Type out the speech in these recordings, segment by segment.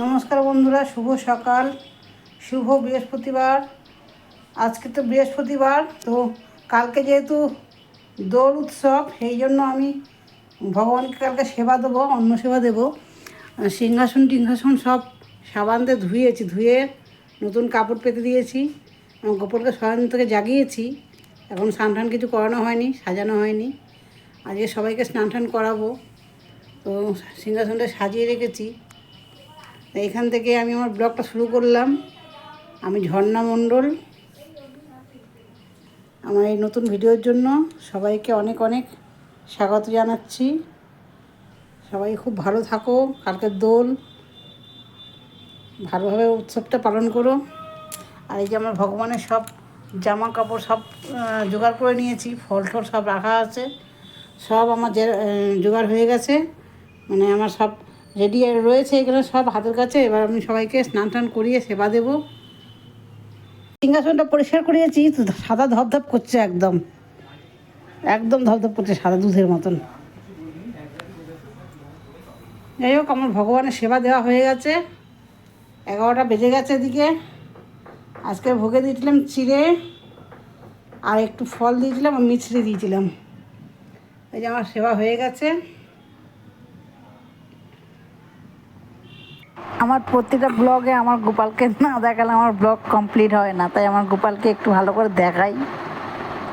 নমস্কার বন্ধুরা, শুভ সকাল, শুভ বৃহস্পতিবার। আজকে তো বৃহস্পতিবার, তো কালকে যেহেতু দোল উৎসব, সেই জন্য আমি ভগবানকে কালকে সেবা দেবো, অন্ন সেবা দেবো। সিংহাসন টিংহাসন সব সাবান দিয়ে ধুয়েছি, ধুয়ে নতুন কাপড় পেতে দিয়েছি। গোপালকে শয়ন থেকে জাগিয়েছি। এখন স্নান কিছু করানো হয়নি, সাজানো হয়নি। আজকে সবাইকে স্নান টান করাবো। তো সিংহাসনটা সাজিয়ে রেখেছি। এখান থেকে আমি আমার ব্লগটা শুরু করলাম। আমি ঝর্ণা মণ্ডল। আমার এই নতুন ভিডিওর জন্য সবাইকে অনেক অনেক স্বাগত জানাচ্ছি। সবাই খুব ভালো থাকো কালকের দোল। ভালোভাবে উৎসবটা পালন করো। আর এই যে আমার ভগবানের সব জামা কাপড় সব জোগাড় করে নিয়েছি, ফল টল সব রাখা আছে। সব আমার যে জোগাড় হয়ে গেছে। মানে আমার সব রেডি রয়েছে এখানে সব হাতের কাছে। এবার আমি সবাইকে স্নান টান করিয়ে সেবা দেবো। সিংহাসনটা পরিষ্কার করিয়েছি সাদা ধপধপ করছে একদম। একদম ধপধপ করছে সাদা দুধের মতন। যাই হোক, আমার ভগবানের সেবা দেওয়া হয়ে গেছে। এগারোটা বেজে গেছে এদিকে। আজকে ভোগে দিয়েছিলাম চিড়ে, আর একটু ফল দিয়েছিলাম আর মিছরি দিয়েছিলাম। এই যে আমার সেবা হয়ে গেছে। আমার প্রতিটা ব্লগে আমার গোপালকে না দেখালে আমার ব্লগ কমপ্লিট হয় না। তাই আমার গোপালকে একটু ভালো করে দেখাই।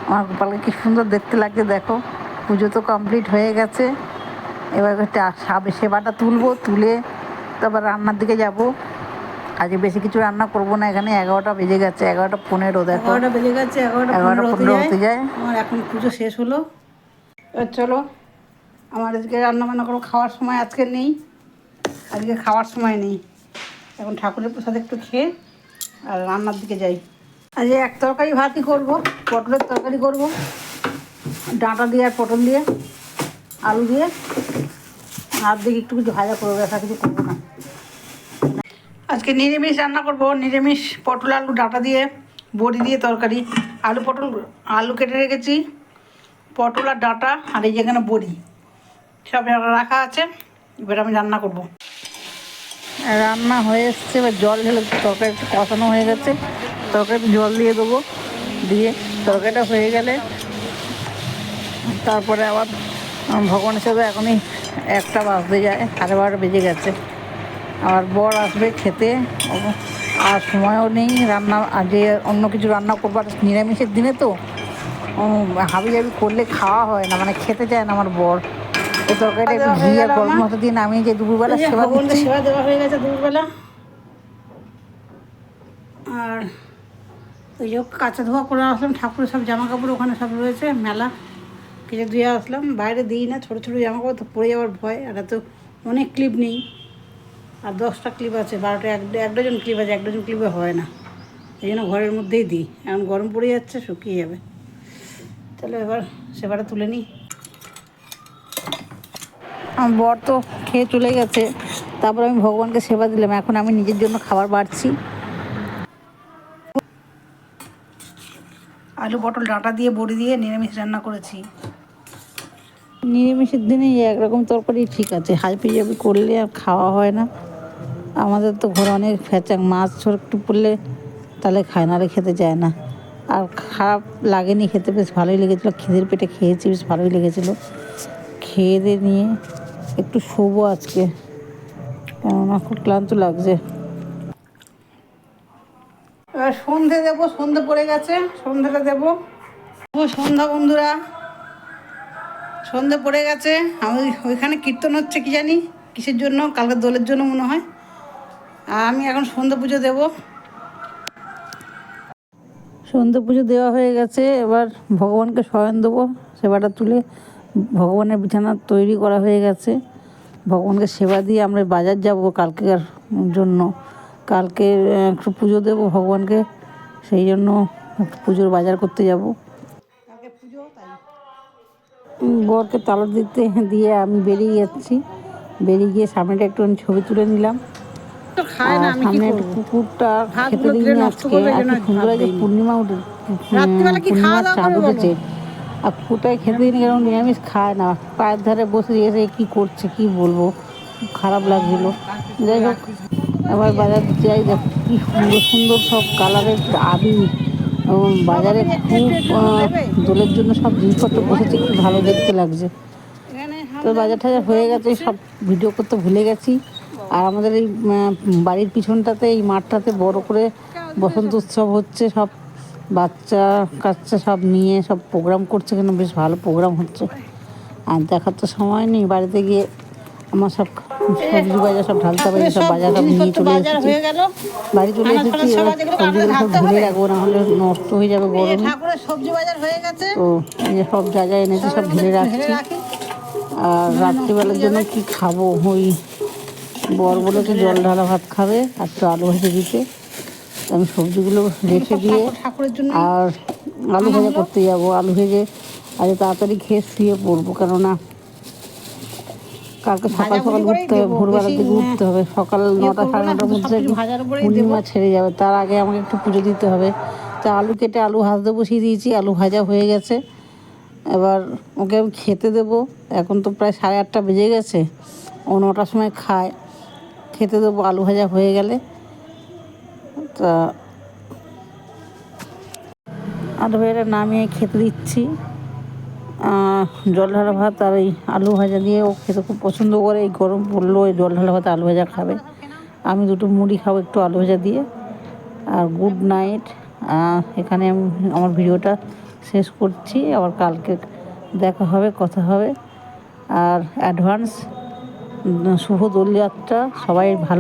আমার গোপালকে কি সুন্দর দেখতে লাগছে দেখো। পুজো তো কমপ্লিট হয়ে গেছে। এবার একটা সাবে সেবাটা তুলবো তুলে তারপর রান্নার দিকে যাব। আজকে বেশি কিছু রান্না করব না এখানে এগারোটা বেজে গেছে এগারোটা পনেরো দেখো। এগারোটা বেজে গেছে এগারোটা এগারোটা পনেরো হতে যায়। আমার এখন পুজো শেষ হলো। চলো আমার আজকে রান্না বান্না করো খাওয়ার সময় আজকে নেই। আজকে খাওয়ার সময় নেই। এখন ঠাকুরের প্রসাদ একটু খেয়ে আর রান্নার দিকে যাই। আজকে এক তরকারি ভাতই করব, পটলের তরকারি করব, ডাঁটা দিয়ে আর পটল দিয়ে, আলু দিয়ে। আর দিকে একটু কিছু ভাজা করব ব্যথা কিছু করব না। আজকে নিরামিষ রান্না করব, নিরামিষ পটল, আলু, ডাঁটা দিয়ে, বড়ি দিয়ে তরকারি। আলু, পটল, আলু কেটে রেখেছি, পটল আর ডাঁটা, আর এই যেখানে বড়ি। সব রাখা আছে, এবার আমি রান্না করব। রান্না হয়ে এসছে, এবার জল ঢেলে তরকারি একটু কষানো হয়ে গেছে। তরকারিতে জল দিয়ে দেবো, দিয়ে তরকারিটা হয়ে গেলে তারপরে আবার ভগবান সাথে এখনই একটা বাজতে যায়, সাড়ে বারোটা বেজে গেছে। আবার বর আসবে খেতে, আর সময়ও নেই, রান্না আজকে অন্য কিছু রান্না করবার নিরামিষের দিনে তো হাবি জাবি করলে খাওয়া হয় না মানে খেতে চায় না আমার বর। এই তরকারিটা একটু ঘি আর গরম মশলা দিয়ে নামিয়ে যে দুপুরবেলা সেবা সেবা দেওয়া হয়ে গেছে দুপুরবেলা। আর ওই যে কাঁচা ধোয়া করে আসলাম ঠাকুরের সব জামা কাপড় ওখানে সব রয়েছে মেলা। কিছু ধুয়ে আসলাম। বাইরে দিই না ছোটো ছোটো জামা কাপড় তো পরে যাওয়ার ভয় আর তো অনেক ক্লিপ নেই। আর দশটা ক্লিপ আছে বারোটা এক এক ডজন ক্লিপ আছে এক ডজন ক্লিপে হয় না। এই জন্য ঘরের মধ্যেই দিই। এখন গরম পড়ে যাচ্ছে শুকিয়ে যাবে। তাহলে এবার সেবাটা তুলে নিই। আমার বর তো খেয়ে চলে গেছে। তারপর আমি ভগবানকে সেবা দিলাম। এখন আমি নিজের জন্য খাবার বাড়ছি। আলু পটল ডাঁটা দিয়ে বড়ি দিয়ে নিরামিষ রান্না করেছি। নিরামিষের দিনে একরকম তরকারি ঠিক আছে। হাইপি জাবি করলে আর খাওয়া হয় না। আমাদের তো ঘরে অনেক ফ্যাচাং। মাছ ছোট একটু পড়লে তাহলে খায় না খেতে চায় না। আর খারাপ লাগেনি খেতে বেশ ভালোই লেগেছিলো। খিদের পেটে খেয়েছি বেশ ভালোই লেগেছিলো। খেয়ে দিয়ে নিয়ে একটু শোবো আজকে। কেননা খুব ক্লান্ত লাগছে। এবার সন্ধে দেবো, সন্ধে পড়ে গেছে, সন্ধেটা দেবো। সন্ধ্যা বন্ধুরা। সন্ধে পড়ে গেছে আমি ওইখানে কীর্তন হচ্ছে কি জানি, কিসের জন্য, কালকে দোলের জন্য মনে হয়। আর আমি এখন সন্ধে পুজো দেবো। সন্ধ্যে পুজো দেওয়া হয়ে গেছে, এবার ভগবানকে শয়ন দেবো, সেবাটা তুলে ভগবানের বিছানা তৈরি করা হয়ে গেছে। ভগবানকে সেবা দিয়ে আমরা বাজার যাব কালকের জন্য। কালকে একটু পুজো দেবো ভগবানকে সেই জন্য পুজোর বাজার করতে যাব। বরকে তালা দিতে দিয়ে আমি বেরিয়ে যাচ্ছি। বেরিয়ে গিয়ে সামনেটা একটু ছবি তুলে নিলাম। সামনে একটু করব? খেতে দিইনি আজকে। করবে, এই আর জন্য কি সুন্দর ভাত পূর্ণিমা উঠে পূর্ণিমার চাঁদ উঠেছে আর পুকুরটায় খেতে দিইনি কারণ নিরামিষ খায় না। পায়ের ধারে বসে এসে কি করছে, কি বলব? খারাপ লাগছিল। যাই হোক আবার বাজার যাই, দেখ কি সুন্দর সুন্দর সব কালারের আবির এবং বাজারে খুব দোলের জন্য সব জিনিসপত্র বসেছে খুব ভালো দেখতে লাগছে। তো বাজার টাজার হয়ে গেছে সব ভিডিও করতে ভুলে গেছি। আর আমাদের এই বাড়ির পিছনটাতে, এই মাঠটাতে বড় করে বসন্ত উৎসব হচ্ছে সব। বাচ্চা কাচ্চা সব নিয়ে সব প্রোগ্রাম করছে কেন? বেশ ভালো প্রোগ্রাম হচ্ছে। আর দেখার তো সময় নেই। বাড়িতে গিয়ে আমার সব সবজি বাজার সব ঢালতে হবে সব বাজার সব নিয়ে চলে এসেছি। বাড়ি চলে এসেছি সবজিগুলো সব হবে। রাখব না হলে নষ্ট হয়ে যাবে গরমে। সবজি বাজার হয়ে গেছে। তো এই যে সব যা যা এনেছি সব ঢেলে রাখছি। আর রাত্রিবেলার জন্য কি খাব? ওই বর বলেছে জল ঢালা ভাত খাবে আর একটু আলু ভেজে দিতে। আমি সবজিগুলো রেখে দিয়ে আর আলু ভাজা করতে যাব আলু ভেজে আজ তাড়াতাড়ি খেয়ে শুয়ে পড়ব কেননা কালকে সকাল সকাল উঠতে হবে ভোরবেলার দিকে উঠতে হবে। সকাল নটা সাড়ে নটার মধ্যে পূর্ণিমা ছেড়ে যাবে। তার আগে আমাকে একটু পুজো দিতে হবে। তা আলু কেটে আলু ভাজতে বসিয়ে দিয়েছি আলু ভাজা হয়ে গেছে। এবার ওকে আমি খেতে দেবো। এখন তো প্রায় সাড়ে আটটা বেজে গেছে ও নটার সময় খায়। খেতে দেবো আলু ভাজা হয়ে গেলে। তা আলু নামিয়ে খেতে দিচ্ছি। জল ঢালা ভাত আর এই আলু ভাজা দিয়ে ও খেতে খুব পছন্দ করে। এই গরম পড়ল, এই জল ঢালা ভাত আলু ভাজা খাবে। আমি দুটো মুড়ি খাব একটু আলু ভাজা দিয়ে। আর গুড নাইট। এখানে আমি আমার ভিডিওটা শেষ করছি। আবার কালকে দেখা হবে, কথা হবে। আর অ্যাডভান্স, শুভ দোল যাত্রা সবাই ভালো